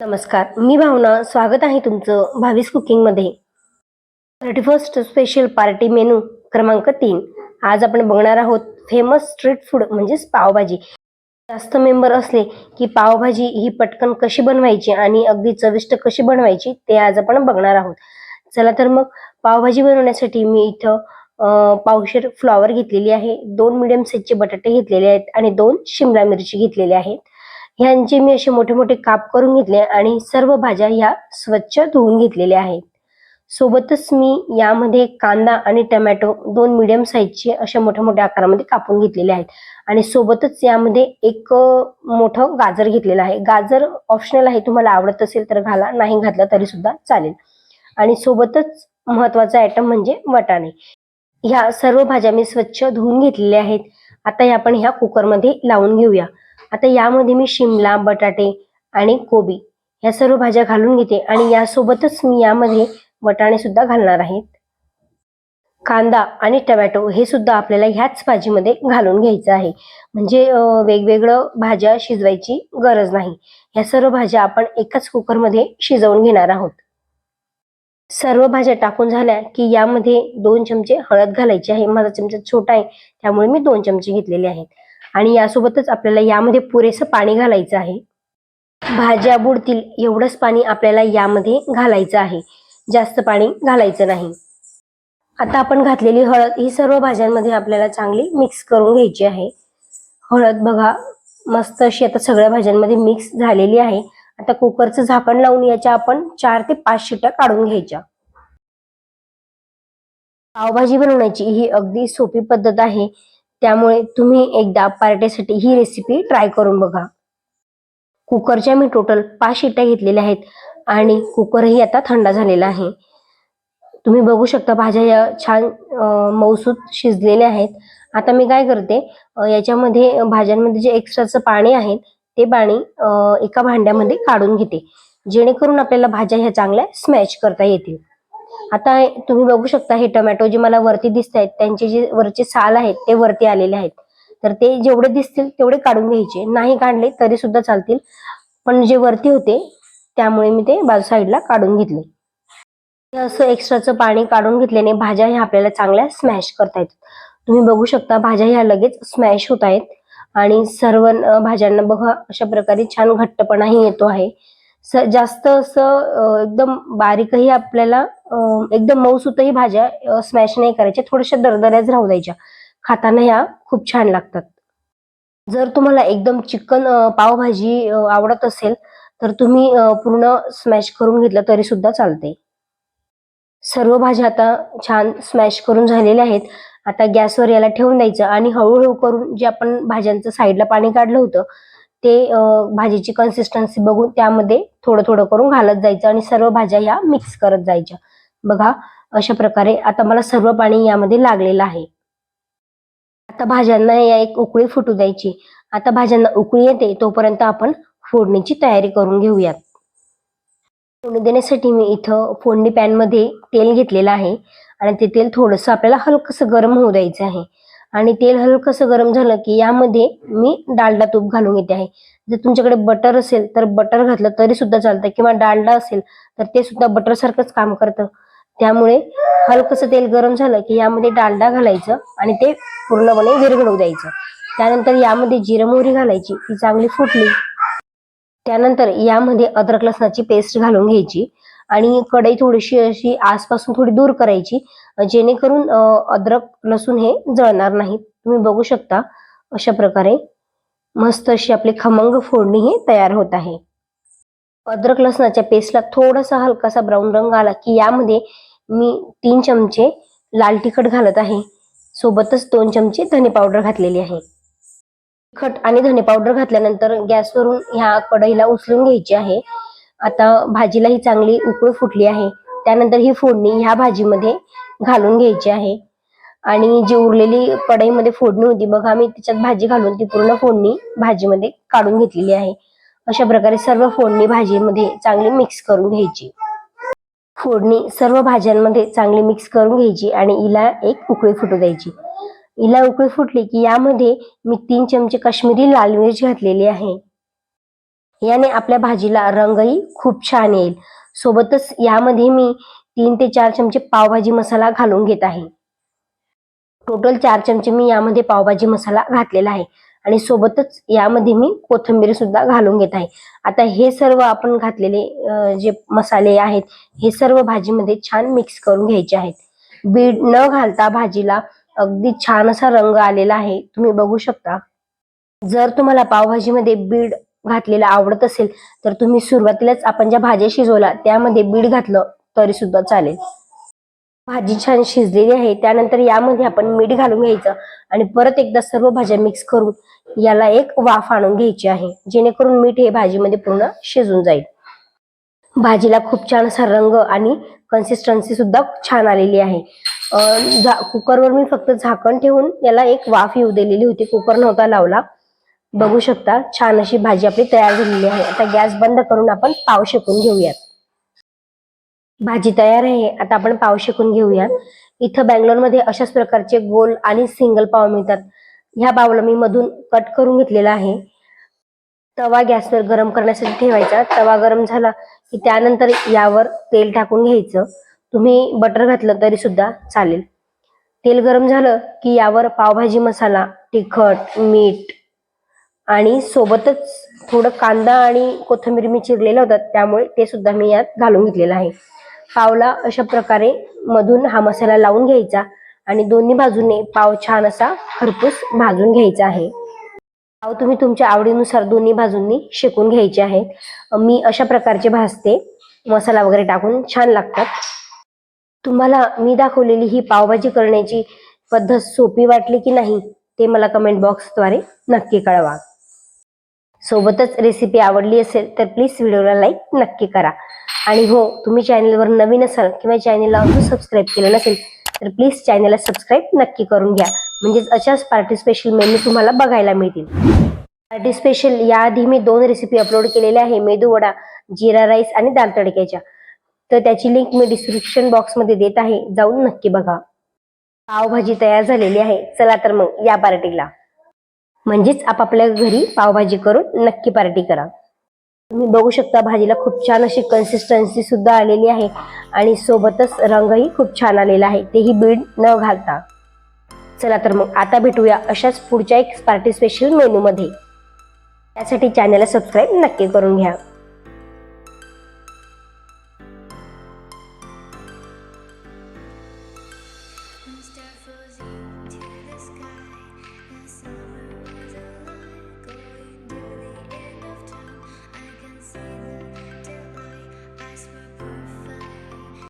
नमस्कार मी भावना स्वागत आहे तुमचं भावीस कुकिंगमध्ये thirty first special party menu क्रमांक तीन. आज आपण बघणार आहोत फेमस स्ट्रीट फूड म्हणजेच पावभाजी. जास्त मेंबर असले की पावभाजी ही पटकन कशी बनवायची आणि अगदी चविष्ट कशी बनवायची ते आज आपण बघणार आहोत. चला तर मग पावभाजी बनवण्यासाठी मी इथं पावशेर फ्लॉवर घेतलेली आहे दोन मिडियम साईजचे बटाटे घेतलेले आहेत आणि दोन शिमला मिरची घेतलेली आहेत. ह्यांचे मी असे मोठे मोठे काप करून घेतले आणि सर्व भाज्या ह्या स्वच्छ धुवून घेतलेल्या आहेत. सोबतच मी यामध्ये कांदा आणि टमॅटो दोन मिडियम साईजचे अशा मोठ्या मोठ्या आकारामध्ये कापून घेतलेले आहेत. आणि सोबतच यामध्ये एक मोठं गाजर घेतलेलं आहे. गाजर ऑप्शनल आहे तुम्हाला आवडत असेल तर घाला नाही घातलं तरी सुद्धा चालेल. आणि सोबतच महत्त्वाचा आयटम म्हणजे वटाणे. ह्या सर्व भाज्या मी स्वच्छ धुवून घेतलेल्या आहेत. आता आपण ह्या कुकरमध्ये लावून घेऊया. आता यामध्ये मी शिमला बटाटे आणि कोबी या सर्व भाज्या घालून घेते आणि यासोबतच मी यामध्ये वटाणे सुद्धा घालणार आहेत कांदा आणि टमॅटो हे सुद्धा आपल्याला ह्याच भाजीमध्ये घालून घ्यायचं आहे. म्हणजे वेगवेगळं भाज्या शिजवायची गरज नाही. ह्या सर्व भाज्या आपण एकाच कुकरमध्ये शिजवून घेणार आहोत. सर्व भाज्या टाकून झाल्या की यामध्ये दोन चमचे हळद घालायची आहे. माझा चमचा छोटा आहे त्यामुळे मी दोन चमचे घेतलेले आहेत. आणि यासोबतच आपल्याला यामध्ये पुरेसं पाणी घालायचं आहे. भाज्या बुडतील एवढंच पाणी आपल्याला यामध्ये घालायचं आहे. जास्त पाणी घालायचं नाही. आता आपण घातलेली हळद ही सर्व भाज्यांमध्ये आपल्याला चांगली मिक्स करून घ्यायची आहे. हळद बघा मस्त अशी आता सगळ्या भाज्यांमध्ये मिक्स झालेली आहे. आता कुकरचं झाकण लावून याच्या आपण चार ते पाच शिट्या काढून घ्यायच्या. पावभाजी बनवण्याची ही अगदी सोपी पद्धत आहे. त्यामुळे तुम्ही एकदा पार्टीसाठी ही रेसिपी ट्राय करून बघा. कुकरच्या मी टोटल पाच शिट्ट्या घेतलेल्या आहेत आणि कुकरही आता थंड झालेला आहे. तुम्ही बघू शकता भाज्या या छान अं, शिजलेल्या आहेत. आता मी काय करते याच्यामध्ये भाज्यांमध्ये जे एक्स्ट्राचं पाणी आहे ते पाणी एका भांड्यामध्ये काढून घेते. जेणेकरून आपल्याला भाज्या ह्या चांगल्या स्मॅश करता येतील. आता तुम्ही बघू शकता हे टोमॅटो जे मला वरती दिसत आहेत त्यांचे जे वरचे साल आहेत ते वरती आलेले आहेत. तर ते जेवढे दिसतील तेवढे काढून घ्यायचे. नाही काढले तरी सुद्धा चालतील. पण जे वरती होते त्यामुळे मी ते बाजू साईडला काढून घेतले. असं एक्स्ट्राचं पाणी काढून घेतल्याने भाज्या ह्या आपल्याला चांगल्या स्मॅश करता येतात तुम्ही बघू शकता भाज्या ह्या लगेच स्मॅश होत आहेत आणि सर्व भाज्यांना बघा अशा प्रकारे छान घट्टपणाही येतो आहे. स जास्त असं एकदम बारीकही आपल्याला एकदम मऊसुतही भाज्या स्मॅश नाही करायच्या. थोड्याशा दरदऱ्याच राहू द्यायच्या. खाताना ह्या खूप छान लागतात. जर तुम्हाला एकदम चिकन पावभाजी आवडत असेल तर तुम्ही पूर्ण स्मॅश करून घेतलं तरी सुद्धा चालते सर्व भाज्या आता छान स्मॅश करून झालेल्या आहेत. आता गॅसवर याला ठेवून द्यायचं आणि हळूहळू करून जे आपण भाज्यांचं साईडला पाणी काढलं होतं ते भाजीची कन्सिस्टन्सी बघून त्यामध्ये थोडं थोडं करून घालत जायचं आणि सर्व भाज्या ह्या मिक्स करत जायच्या. बघा अशा प्रकारे आता मला सर्व पाणी यामध्ये लागलेलं आहे. आता भाज्यांना या एक उकळी फुटू द्यायची. आता भाज्यांना उकळी येते तोपर्यंत आपण फोडणीची तयारी करून घेऊयात. फोडणी देण्यासाठी मी इथं फोडणी पॅनमध्ये तेल घेतलेलं आहे. आणि ते तेल थोडंसं आपल्याला हलकंसं गरम होऊ द्यायचं आहे. आणि तेल हलकंसं गरम झालं की यामध्ये मी डालडा तूप घालून घेते आहे. जर तुमच्याकडे बटर असेल तर बटर घातलं तरी सुद्धा चालतं किंवा डालडा असेल तर ते सुद्धा बटर सारखंच काम करतं. त्यामुळे हलकंसं तेल गरम झालं की यामध्ये डालडा घालायचं आणि ते पूर्णपणे विरघळू द्यायचं. त्यानंतर यामध्ये जिरं मोहरी घालायची ती चांगली फुटली. त्यानंतर यामध्ये अद्रक लसणाची पेस्ट घालून घ्यायची. आणि कढई थोडीशी अशी आसपासून थोडी दूर करायची जेणेकरून अद्रक लसूण हे जळणार नाहीत तुम्ही बघू शकता अशा प्रकारे मस्त अशी आपली खमंग फोडणी ही तयार होत आहे. अद्रक लसणाच्या पेस्टला थोडासा हलकासा ब्राऊन रंग आला की यामध्ये मी तीन चमचे लाल तिखट घालत आहे. सोबतच दोन चमचे धने पावडर घातलेली आहे. तिखट आणि धने पावडर घातल्यानंतर गॅसवरून ह्या कढईला उचलून घ्यायची आहे. आता भाजीला ही चांगली उकळ फुटली आहे. त्यानंतर ही फोडणी ह्या भाजीमध्ये घालून घ्यायची आहे. आणि जी उरलेली कढईमध्ये फोडणी होती बघा मी त्याच्यात भाजी घालून ती पूर्ण फोडणी भाजीमध्ये काढून घेतलेली आहे. अशा प्रकारे सर्व फोडणी भाजीमध्ये चांगली मिक्स करून घ्यायची. फोडणी सर्व भाज्यांमध्ये चांगली मिक्स करून घ्यायची आणि हिला एक उकळी फुटू द्यायची. हिला उकळी फुटली की यामध्ये मी तीन चमचे काश्मीरी लाल मिरच घातलेली आहे. याने आपल्या भाजीला रंगही खूप छान येईल. सोबतच यामध्ये मी तीन ते चार चमचे पावभाजी मसाला घालून घेत आहे. टोटल चार चमचे मी यामध्ये पावभाजी मसाला घातलेला आहे. आणि सोबतच यामध्ये मी कोथिंबीर सुद्धा घालून घेत आहे. आता हे सर्व आपण घातलेले जे मसाले आहेत हे सर्व भाजीमध्ये छान मिक्स करून घ्यायचे आहेत. बीड न घालता भाजीला अगदी छान असा रंग आलेला आहे. तुम्ही बघू शकता. जर तुम्हाला पावभाजीमध्ये बीड घातलेलं आवडत असेल तर तुम्ही सुरुवातीलाच आपण ज्या भाज्या शिजवला त्यामध्ये बीड घातलं तरी सुद्धा चालेल. भाजी छान शिजलेली आहे त्यानंतर यामध्ये आपण मीठ घालून घ्यायचं आणि परत एकदा सर्व भाज्या मिक्स करून याला एक वाफ आणून घ्यायची आहे जेणेकरून मीठ हे भाजीमध्ये पूर्ण शिजून जाईल. भाजीला खूप छान असा रंग आणि कन्सिस्टन्सी सुद्धा छान आलेली आहे. झा- कुकरवर मी फक्त झाकण ठेवून याला एक वाफ येऊ दिलेली होती कुकर नव्हता लावला. बघू शकता. छान अशी भाजी आपली तयार झालेली आहे. आता गॅस बंद करून आपण पाव शेकून घेऊयात. भाजी तयार आहे. आता आपण पाव शेकून घेऊयात. इथं बँगलोरमध्ये अशाच प्रकारचे गोल आणि सिंगल पाव मिळतात. ह्या पावला मी मधून कट करून घेतलेला आहे. तवा गॅसवर गरम करण्यासाठी ठेवायचा. तवा गरम झाला की त्यानंतर यावर तेल टाकून घ्यायचं. तुम्ही बटर घातलं तरी सुद्धा चालेल. तेल गरम झालं की यावर पावभाजी मसाला तिखट मीठ आणि सोबतच थोडं कांदा आणि कोथिंबीर मी चिरलेलं होतं त्यामुळे ते सुद्धा मी यात घालून घेतलेलं आहे. पावला अशा प्रकारे मधून हा मसाला लावून घ्यायचा आणि दोन्ही बाजूने पाव छान असा खरपूस भाजून घ्यायचा आहे. पाव तुम्ही तुमच्या आवडीनुसार दोन्ही बाजूंनी शेकून घ्यायचे आहेत. मी अशा प्रकारचे भाजते. मसाला वगैरे टाकून छान लागतात. तुम्हाला मी दाखवलेली ही पावभाजी करण्याची पद्धत सोपी वाटली की नाही ते मला कमेंट बॉक्सद्वारे नक्की कळवा. सोबतच रेसिपी आवडली असेल तर प्लीज व्हिडिओला लाईक नक्की करा. आणि हो तुम्ही चॅनलवर नवीन असाल किंवा चॅनलला अजून सबस्क्राईब केलं नसेल तर प्लीज चॅनलला सबस्क्राईब नक्की करून घ्या. म्हणजेच अशाच पार्टी स्पेशल मेन्यू तुम्हाला बघायला मिळतील. पार्टी स्पेशल याआधी मी दोन रेसिपी अपलोड केलेल्या आहे मेदू वडा जिरा राईस आणि दाल तडक्याच्या. तर त्याची लिंक मी डिस्क्रिप्शन बॉक्समध्ये देत आहे जाऊन नक्की बघा. पावभाजी तयार झालेली आहे चला तर मग या पार्टीला म्हणजेच आपापल्या घरी पावभाजी करून नक्की पार्टी करा. तुम्ही बघू शकता भाजीला खूप छान अशी कन्सिस्टन्सी सुद्धा आलेली आहे आणि सोबतच रंगही खूप छान आलेला आहे तेही बीड न घालता. चला तर मग आता भेटूया अशाच पुढच्या एक पार्टी स्पेशल मेनूमध्ये त्यासाठी चॅनलला सबस्क्राईब नक्की करून घ्या.